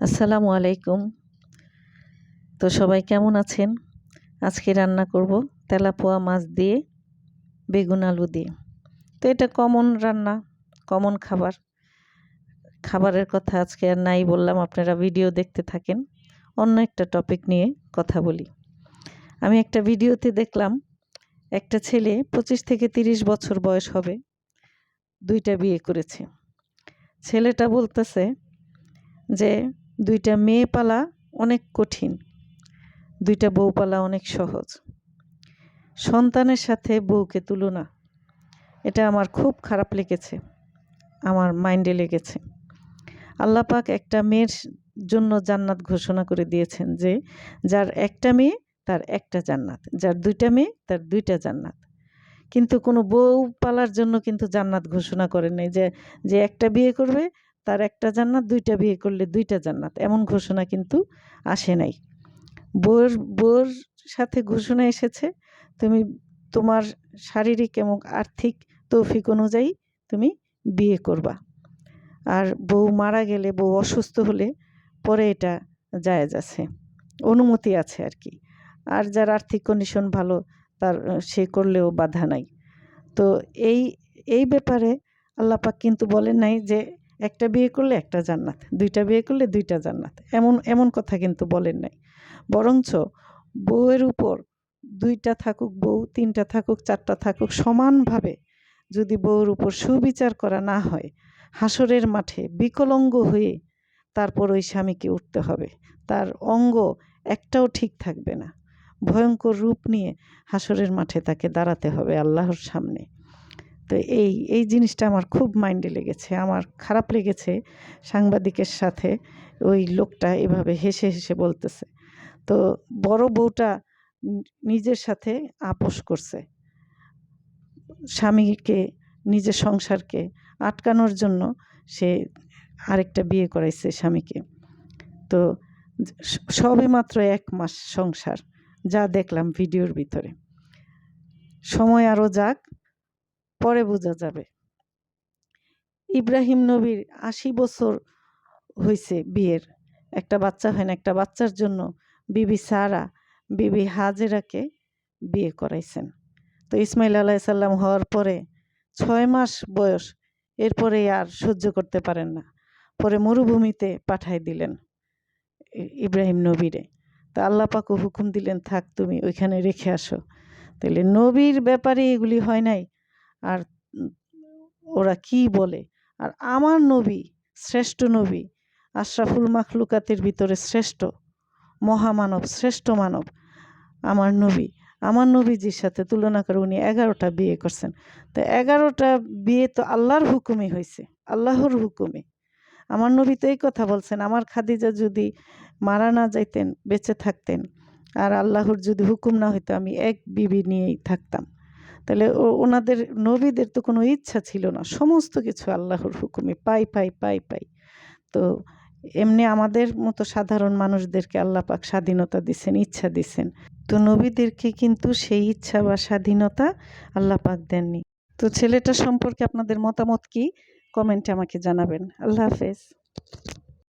আসসালামু আলাইকুম। তো সবাই কেমন আছেন? আজকে রান্না করব তেলাপোয়া মাছ দিয়ে, বেগুন আলু দিয়ে। তো এটা কমন রান্না, কমন খাবার। খাবারের কথা আজকে আর নাই বললাম, আপনারা ভিডিও দেখতে থাকেন। অন্য একটা টপিক নিয়ে কথা বলি। আমি একটা ভিডিওতে দেখলাম, একটা ছেলে পঁচিশ থেকে তিরিশ বছর বয়স হবে, দুইটা বিয়ে করেছে। ছেলেটা বলতেছে যে দুইটা মেয়ে পালা অনেক কঠিন, দুইটা বউ পালা অনেক সহজ। সন্তানের সাথে বউকে তুলনা, এটা আমার খুব খারাপ লেগেছে, আমার মাইন্ডে লেগেছে। আল্লাপাক একটা মেয়ের জন্য জান্নাত ঘোষণা করে দিয়েছেন যে, যার একটা মেয়ে, তার একটা জান্নাত, যার দুইটা মেয়ে, তার দুইটা জান্নাত। কিন্তু কোনো বউ পালার জন্য কিন্তু জান্নাত ঘোষণা করেন যে যে একটা বিয়ে করবে তার একটা জান্নাত, দুইটা বিয়ে করলে দুইটা জান্নাত। এমন ঘোষণা কিন্তু আসে নাই। বউর বউর সাথে ঘোষণা এসেছে, তুমি তোমার শারীরিক এবং আর্থিক তৌফিক অনুযায়ী তুমি বিয়ে করবা। আর বউ মারা গেলে, বউ অসুস্থ হলে পরে এটা জায়েজ আছে, অনুমতি আছে আর কি। আর যার আর্থিক কন্ডিশন ভালো, তার, সে করলেও বাধা নাই। তো এই এই ব্যাপারে আল্লাপাক কিন্তু বলেন নাই যে একটা বিয়ে করলে একটা জান্নাত, দুইটা বিয়ে করলে দুইটা জান্নাত। এমন এমন কথা কিন্তু বলেন নাই। বরঞ্চ বউয়ের উপর দুইটা থাকুক বউ, তিনটা থাকুক, চারটা থাকুক, সমানভাবে যদি বউর উপর সুবিচার করা না হয়, হাসরের মাঠে বিকলঙ্গ হয়ে তারপর ওই স্বামীকে উঠতে হবে। তার অঙ্গ একটাও ঠিক থাকবে না। ভয়ঙ্কর রূপ নিয়ে হাসরের মাঠে তাকে দাঁড়াতে হবে আল্লাহর সামনে। তো এই এই জিনিসটা আমার খুব মাইন্ডে লেগেছে। আমার খারাপ লেগেছে সাংবাদিকের সাথে ওই লোকটা এভাবে হেসে হেসে বলতেছে। তো বড় বউটা নিজের সাথে আপোষ করছে। স্বামীকে, নিজের সংসারকে আটকানোর জন্য সে আরেকটা বিয়ে করাইছে স্বামীকে। তো সবে মাত্র এক মাস সংসার, যা দেখলাম ভিডিওর ভিতরে। সময় আরও যাক পরে বোঝা যাবে। ইব্রাহিম নবীর আশি বছর হয়েছে বিয়ের। একটা বাচ্চা হয় না, একটা বাচ্চার জন্য বিবি সারা, বিবি হাজেরাকে বিয়ে করাইছেন। তো ইসমাইল আলাইসাল্লাম হওয়ার পরে ছয় মাস বয়স এরপরে আর সহ্য করতে পারেন না। পরে মরুভূমিতে পাঠাই দিলেন ইব্রাহিম নবীরে। তা আল্লাহ পাকও হুকুম দিলেন, থাক তুমি ওইখানে রেখে আসো। তাহলে নবীর ব্যাপারে এগুলি হয় নাই। আর ওরা কি বলে? আর আমার নবী, শ্রেষ্ঠ নবী, আশরাফুল মাখলুকাতের ভিতরে শ্রেষ্ঠ, মহামানব, শ্রেষ্ঠ মানব, আমার নবী। আমার নবীজির সাথে তুলনা করে উনি এগারোটা বিয়ে করছেন। তো এগারোটা বিয়ে তো আল্লাহর হুকুমে হয়েছে, আল্লাহর হুকুমে। আমার নবী তো এই কথা বলছেন, আমার খাদিজা যদি মারা না যাইতেন, বেঁচে থাকতেন, আর আল্লাহর যদি হুকুম না হইতো, আমি এক বিবি নিয়েই থাকতাম। তাহলে ওনাদের নবীদের তো কোনো ইচ্ছা ছিল না। সমস্ত কিছু আল্লাহর হুকুমে পাই পাই পাই পাই। তো এমনি আমাদের মতো সাধারণ মানুষদেরকে আল্লাহ পাক স্বাধীনতা দিছেন, ইচ্ছা দিছেন। তো নবীদেরকে কিন্তু সেই ইচ্ছা বা স্বাধীনতা আল্লাহ পাক দেননি। তো ছেলেটা সম্পর্কে আপনাদের মতামত কি? কমেন্টে আমাকে জানাবেন। আল্লাহ হাফেজ।